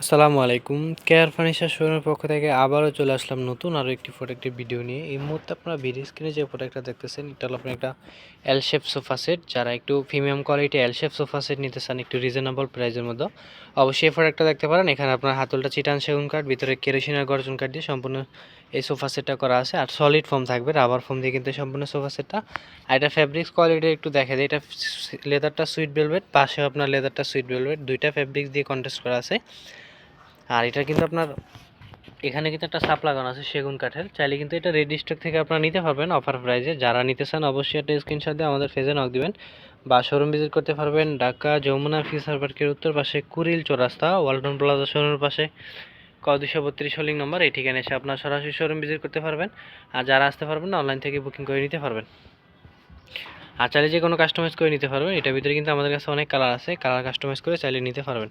আসসালামু আলাইকুম। Care furniture শোরুমের পক্ষ থেকে আবারও চলে আসলাম নতুন আরও একটি প্রোডাক্টের ভিডিও নিয়ে। এই মুহূর্তে আপনারা ভিডিও স্ক্রিনে যে প্রোডাক্টটা দেখতেছেন, এটা হলো আপনার একটা এল শেপ সোফা সেট যারা একটু premium quality L shape sofa set নিতে চান, একটু রিজনেবল প্রাইসের মধ্যে, অবশ্যই এই প্রোডাক্টটা দেখতে পারেন। এখানে আপনার হাতলটা চিটান সেগুন কাঠ, ভিতরে কেরোসিনের গর্জন কাঠ দিয়ে সম্পূর্ণ এই সোফা সেটটা করা আছে। আর সলিড ফোম থাকবে রাবার ফোম দিয়ে কিন্তু সম্পূর্ণ সোফা সেটটা আর এটা ফ্যাব্রিক্স কোয়ালিটি একটু দেখা যায় এটা লেদারটা সুইট ভেলভেট পাশে আপনার লেদারটা সুইট ভেলভেট দুইটা ফ্যাব্রিক্স দিয়ে কন্টেস্ট করা আছে। আর এটা কিন্তু আপনার, এখানে কিন্তু একটা সাপ লাগানো আছে, সেগুন কাঠের। চাইলে কিন্তু এটা রেডি স্টক থেকে আপনারা নিতে পারবেন অফার প্রাইসে যারা নিতে চান অবশ্যই একটা স্ক্রিনশট দিয়ে আমাদের ফেজে নক দিবেন। বা শোরুম ভিজিট করতে পারবেন ঢাকা যমুনা ফিসার পার্কের উত্তর পাশে কুরিল চৌরাস্তা, ওয়ালটন প্লাজা শোরুমের পাশে। ক দুশো বত্রিশ হোলিং নম্বর এই ঠিকানা এসে আপনার সরাসরি শোরুম ভিজিট করতে পারবেন। আর যারা আসতে পারবেন না অনলাইন থেকে বুকিং করে নিতে পারবেন। আর চাইলে যে কোনো কাস্টমাইজ করে নিতে পারবেন। এটার ভিতরে কিন্তু আমাদের কাছে অনেক কালার আছে। কালার কাস্টমাইজ করে চাইলে নিতে পারবেন।